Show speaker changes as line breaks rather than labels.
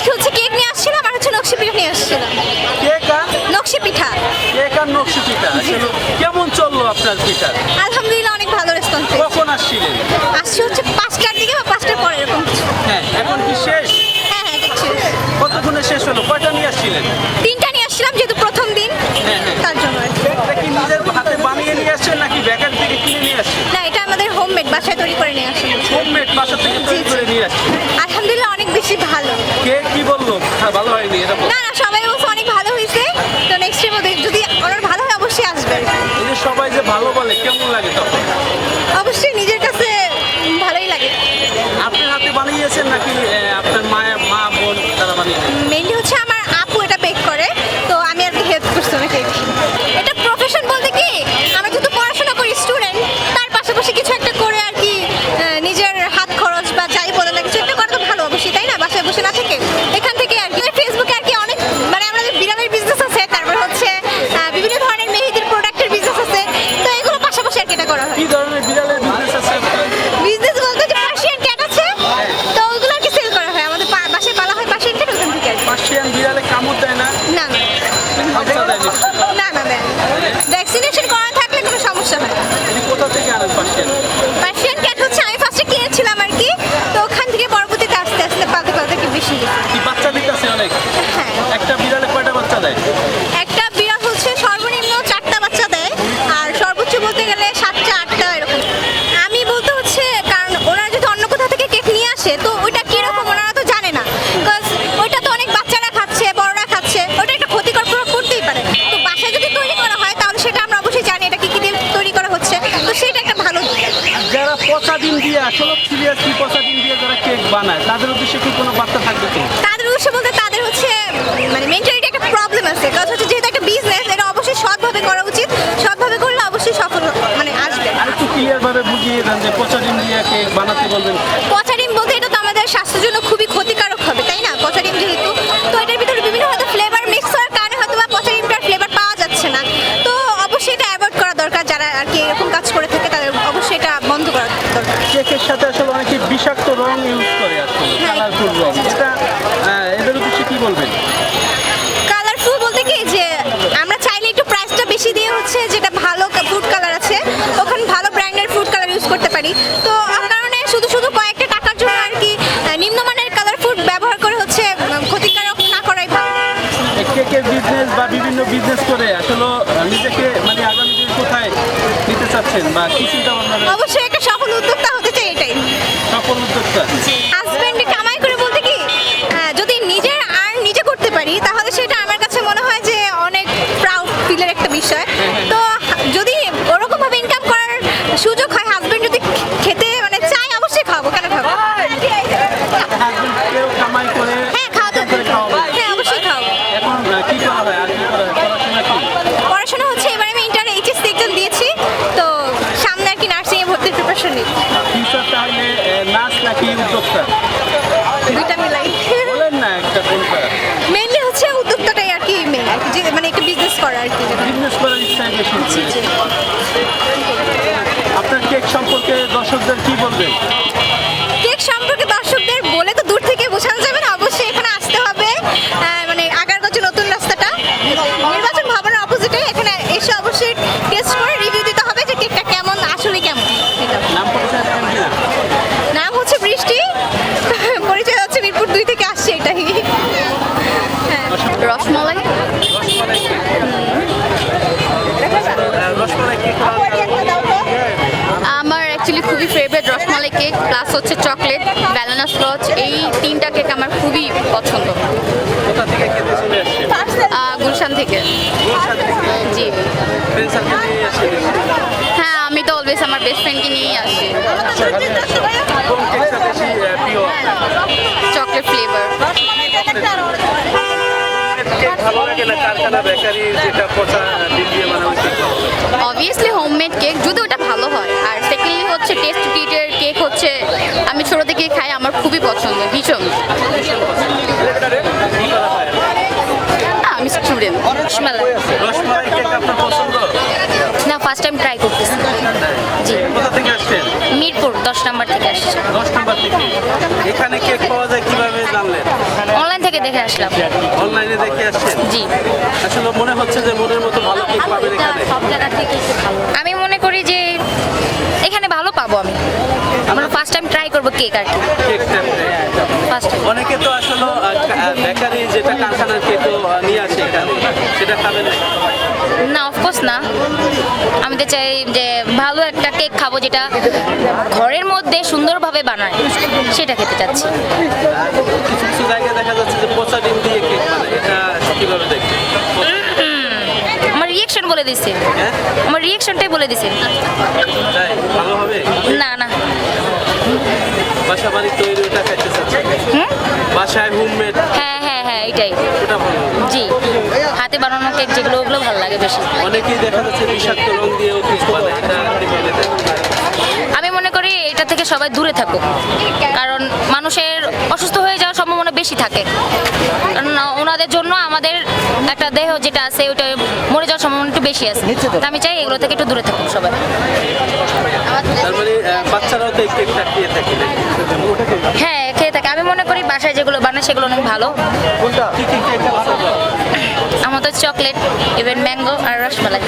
আজকে হচ্ছে কেক নিয়ে আসছিলাম আর হচ্ছে নকশি পিঠা নিয়ে আসছিলাম।
কেক আর?
নকশি পিঠা।
কেক আর নকশি পিঠা। কেমন চলল আপনার পিঠা?
আলহামদুলিল্লাহ অনেক ভালো রেসপন্স
কখন আসছিলেন?
আসছি হচ্ছে পাঁচটার দিকে বা পাঁচটার পরে এরকম
হ্যাঁ এখন কি শেষ?
হ্যাঁ হ্যাঁ
কতক্ষণে শেষ হলো? কয়টা নিয়ে আসছিলেন?
তিনটা নিয়ে আসছিলাম যেহেতু প্রথম দিন
হ্যাঁ, হ্যাঁ।
তার জন্য কি।
এটা কি নিজের হাতে বানিয়ে নিয়ে আসছেন নাকি বেকার থেকে কিনে নিয়ে আসছেন?
না এটা আমাদের হোমমেড বাসায় তৈরি করে নিয়ে আসলাম
হোমমেড বাসা থেকে তৈরি করে নিয়ে আসছেন। কেমন লাগে তখন? পচা ডিম দিয়ে আসলে সিরিয়াসলি পচা ডিম দিয়ে যারা কেক বানায় তাদের উদ্দেশ্যে কি কোনো বার্তা থাকবে কি?
তাদের উদ্দেশ্য বলতে তাদের হচ্ছে মানে মেন্টালিটি একটা প্রবলেম আছে। কারণ হচ্ছে যেহেতু একটা বিজনেস এটা অবশ্যই সৎভাবে করা উচিত। সৎভাবে করলে অবশ্যই সফল মানে আসবে।
আর একটু ক্লিয়ার ভাবে বুঝিয়ে দেন যে পচা ডিম দিয়ে কেক বানাতে বলবেন।
পচা ডিম বলতে এটা তো আমাদের স্বাস্থ্যের জন্য খুবই ক্ষতিকারক হবে তাই না? পচা ডিম যেহেতু তো এটার ভিতরে বিভিন্ন হয়তো ফ্লেভার মিক্স হওয়ার কারণে হয়তো বা পচা ডিমটার ফ্লেভার পাওয়া যাচ্ছে না। তো অবশ্যই এটা অ্যাভয়েড করা দরকার যারা আর কি এরকম কাজ করে থাকে তাদের অবশ্যই এটা
কেকের সাথে আসলে অনেকে বিষাক্ত রং ইউজ করে আসলে
হ্যাঁ।
কালারফুল রং। এটা এদের উদ্দেশ্যে কি বলবেন?
কালারফুল বলতে কি যে আমরা চাইলে একটু প্রাইসটা বেশি দিয়ে হচ্ছে যেটা ভালো ফুড কালার আছে ওখানে ভালো ব্র্যান্ডের ফুড কালার ইউজ করতে পারি। তো কারণে শুধু শুধু কয়েকটা টাকার জন্য আর কি নিম্নমানের কালার ফুড ব্যবহার করে হচ্ছে ক্ষতিকারক না করাই ভালো।
কেকের বিজনেস বা বিভিন্ন বিজনেস করে আসলে নিজেকে মানে আগামী দিনে কোথায় নিতে চাচ্ছেন বা কি চিন্তা ভাবনা
অবশ্যই একটা সফল উদ্যোক্তা হতে চাই এটাই
সফল উদ্যোক্তা।
কামাই করে বলতে কি? আহ, যদি নিজের আর নিজে করতে পারি তাহলে সেটা আমার কাছে মনে হয় যে অনেক প্রাউড ফিলের একটা বিষয়। তো যদি ওরকম ভাবে ইনকাম করার সুযোগ হয় হাজব্যান্ড যদি খেতে মানে চাই অবশ্যই খাব কেন খাব
হাজবেন্ড কেউ কামাই করে
হ্যাঁ খাওয়াতে হ্যাঁ অবশ্যই খাওয়াবো।
এখন কি করা হয়? আর কি করা হয়? পড়াশোনা
হচ্ছে এবার আমি ইন্টার এইচএস এক্সাম দিয়েছি। তো সামনে আর কি নার্সিংয়ে ভর্তির প্রিপারেশন নিই।
নাকি উদ্যোক্তা?
দুইটা মিলাই।
বলেন না একটা কোনটা।
মেনলি হচ্ছে উদ্যোক্তাটাই আর কি মেন যে মানে একটা বিজনেস করা আর কি।
বিজনেস করার ইচ্ছায় বেশি আপনার কেক সম্পর্কে দর্শকদের কি বলবেন?
কেক সম্পর্কে দর্শকদের বলে তো দূর থেকে বোঝানো যাবে না অবশ্যই এখানে আসতে হবে আহ, মানে আগারগঞ্জ নতুন রাস্তাটা নির্বাচন ভবনের অপোজিটে এখানে এসে অবশ্যই টেস্ট করে রিভিউ দিতে হবে যে কেকটা কেমন আসলে কেমন এটা।
নাম পরিচয় দেবেন কিনা
নাম হচ্ছে বৃষ্টি পরিচয় হচ্ছে মিরপুর দুই থেকে আসছে এটাই। হ্যাঁ।
রসমলাই? আমার অ্যাকচুয়ালি খুবই ফেভারিট রসমালাই কেক প্লাস হচ্ছে চকলেট ব্যানানা স্লচ এই তিনটা কেক আমার খুবই পছন্দ। গুলশান থেকে। জি। হ্যাঁ আমি তো অলওয়েজ আমার বেস্ট ফ্রেন্ডকে নিয়েই আসি।
ভালো লাগে না কারখানা বেকারি যেটা পচা ডিম দিয়ে বানানো কেক
অবভিয়াসলি হোমমেড কেক যদি ওটা ভালো হয়। আর সেকেন্ডলি হচ্ছে টেস্ট কিটের কেক হচ্ছে আমি ছোটো থেকে খাই আমার খুবই পছন্দ ভীষণ।
হয়?
আমি স্টুডেন্ট রসমালাই।
রসমালাই কেক আপনার পছন্দ?
না ফার্স্ট টাইম ট্রাই করতেছি। জি।
কোথা থেকে আসছেন?
মিরপুর দশ নাম্বার থেকে আসছে।
নম্বর থেকে। এখানে কেক পাওয়া যায় কীভাবে জানলেন?
থেকে দেখে আসলাম।
অনলাইনে দেখে আসছেন?
জি।
আসলে মনে হচ্ছে যে মনের মতো ভালো কেক পাবেন এখানে।
আমি মনে করি যে এখানে ভালো পাবো আমি। ট্রাই করব কেক আর কি। ফার্স্ট
অনেকে তো আসলে বেকারি যেটা কারখানার কেক নিয়ে আসে এখানে সেটা খাবেন না।
অফকোর্স না। আমি তো চাই যে ভালো একটা কেক খাব যেটা ঘরের মধ্যে সুন্দরভাবে বানায় সেটা খেতে চাচ্ছি।
কিছু কিছু জায়গায় দেখা যাচ্ছে যে পচা ডিম দিয়ে কেক বানায় এটা কীভাবে দেখবেন
আমার রিয়েকশন বলে দিছে।
হ্যাঁ?
আমার রিয়েকশনটাই বলে দিছে। না না।
বাসা বাড়ি তৈরি ওটা খাইতে চাচ্ছেন বাসায় হোমমেড
হ্যাঁ হ্যাঁ হ্যাঁ এটাই।
ওটা ভালো
জি। হাতে বানানো কেক যেগুলো ওগুলো ভালো লাগে বেশি।
অনেকেই দেখা যাচ্ছে বিষাক্ত রং দিয়েও কেক বানায় এটা
আমি মনে করি। এটা থেকে সবাই দূরে থাকুক। কারণ মানুষের অসুস্থ হয়ে যাওয়ার সম্ভাবনা বেশি থাকে। কারণ ওনাদের জন্য আমাদের একটা দেহ যেটা আছে ওটা মরে যাওয়ার সম্ভাবনা একটু বেশি আছে। তো আমি চাই এগুলো থেকে একটু দূরে থাকুক সবাই। হ্যাঁ খেয়ে থাকে আমি মনে করি বাসায় যেগুলো বানায় সেগুলো অনেক ভালো।
আমার তো
আমাদের চকলেট ইভেন ম্যাঙ্গো আর রসমালাই।